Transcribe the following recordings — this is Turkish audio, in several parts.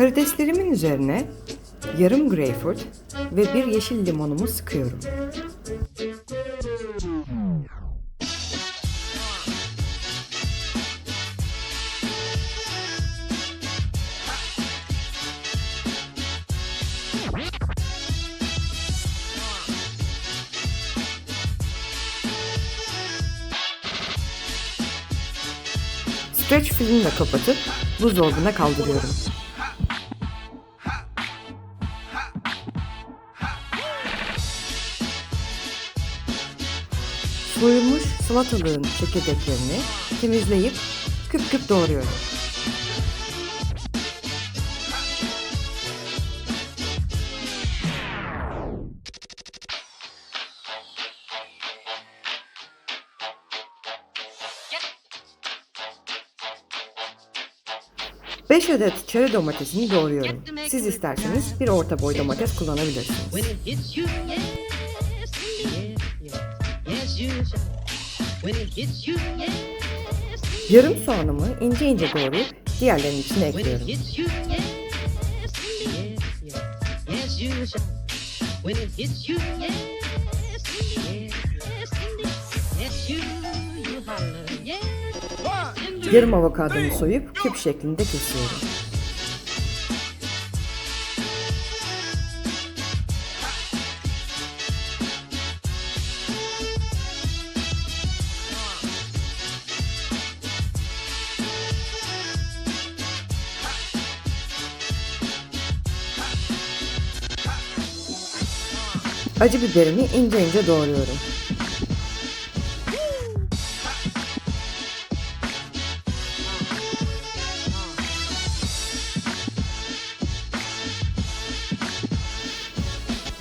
Karideslerimin üzerine yarım greyfurt ve bir yeşil limonumu sıkıyorum. Stretch filmle kapatıp buzdolabına kaldırıyorum. Soyulmuş salatalığın çekirdeklerini temizleyip küp küp doğruyorum. Beş adet çeri domatesini doğruyorum. Siz isterseniz bir orta boy domates kullanabilirsiniz. Yarım soğanımı ince ince doğrayıp diğerlerinin içine ekliyorum. Yarım avokadomu soyup küp şeklinde kesiyorum. Acı biberimi ince ince doğruyorum.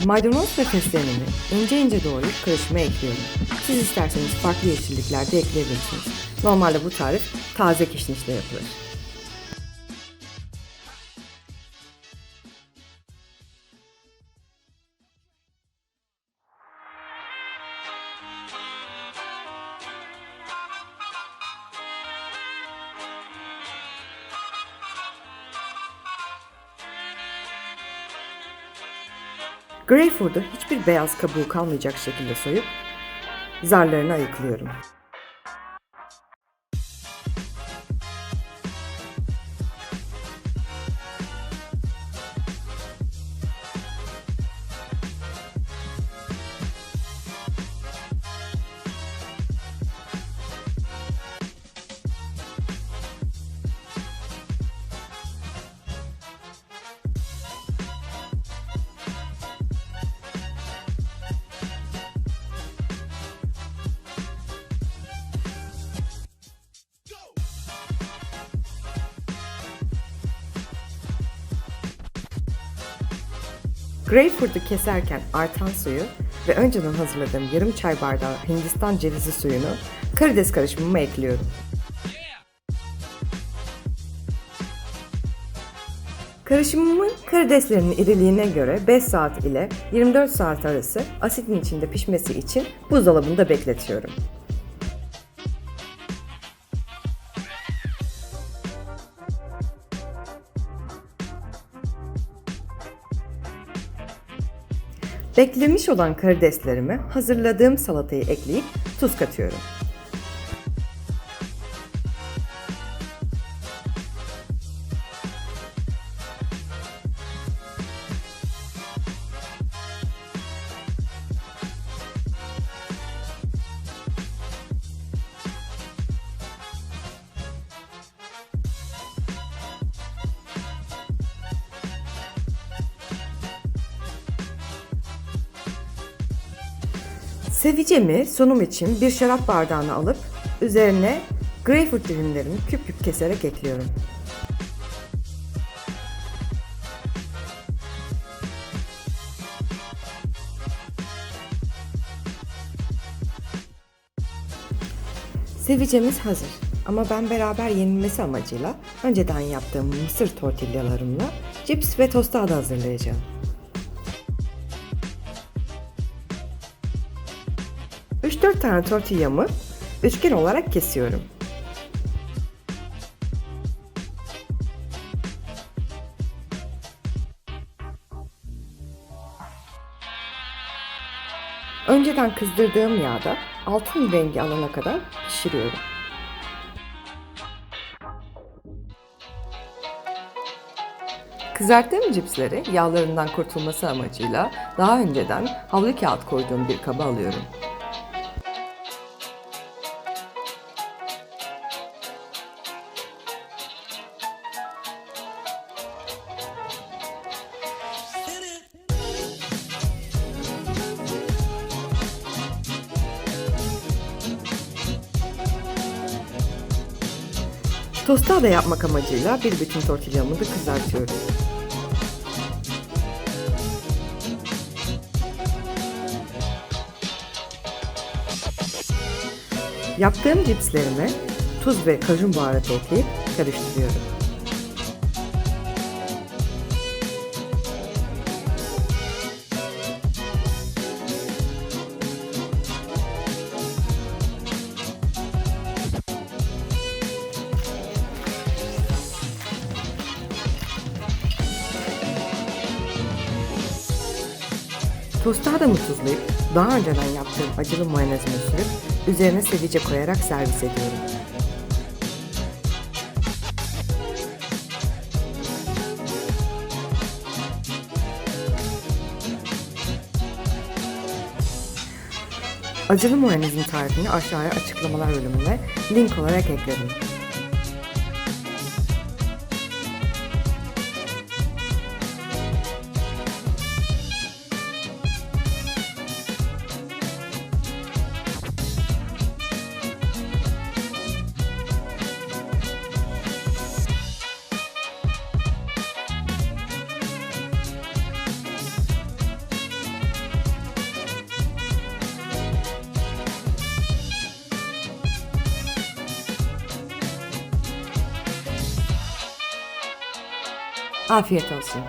Maydanoz ve fesleğenimi ince ince doğrayıp karışıma ekliyorum. Siz isterseniz farklı yeşillikler de ekleyebilirsiniz. Normalde bu tarif taze kişnişle yapılır. Greyfurt'u hiçbir beyaz kabuğu kalmayacak şekilde soyup zarlarını ayıklıyorum. Greyfurt'u keserken artan suyu ve önceden hazırladığım yarım çay bardağı Hindistan cevizi suyunu karides karışımıma ekliyorum. Karışımımın karideslerinin iriliğine göre 5 saat ile 24 saat arası asitin içinde pişmesi için buzdolabında bekletiyorum. Beklemiş olan karideslerimi hazırladığım salatayı ekleyip tuz katıyorum. Sevicemi sunum için bir şarap bardağına alıp üzerine greyfurt dilimlerini küp küp keserek ekliyorum. Sevicemiz hazır. Ama ben beraber yenilmesi amacıyla önceden yaptığım mısır tortillalarımla cips ve tostada hazırlayacağım. 3-4 tane tortillamı üçgen olarak kesiyorum. Önceden kızdırdığım yağda altın rengi alana kadar pişiriyorum. Kızarttığım cipsleri yağlarından kurtulması amacıyla daha önceden havlu kağıt koyduğum bir kaba alıyorum. Tostada yapmak amacıyla bir bütün tortillamı da kızartıyorum. Yaptığım cipslerime tuz ve kajun baharatı ekleyip karıştırıyorum. Tostadamı tuzlayıp daha önceden yaptığım acılı mayonezimi sürüp üzerine sevice koyarak servis ediyorum. Acılı mayonezin tarifini aşağıya açıklamalar bölümüne link olarak ekledim. Afiyet olsun.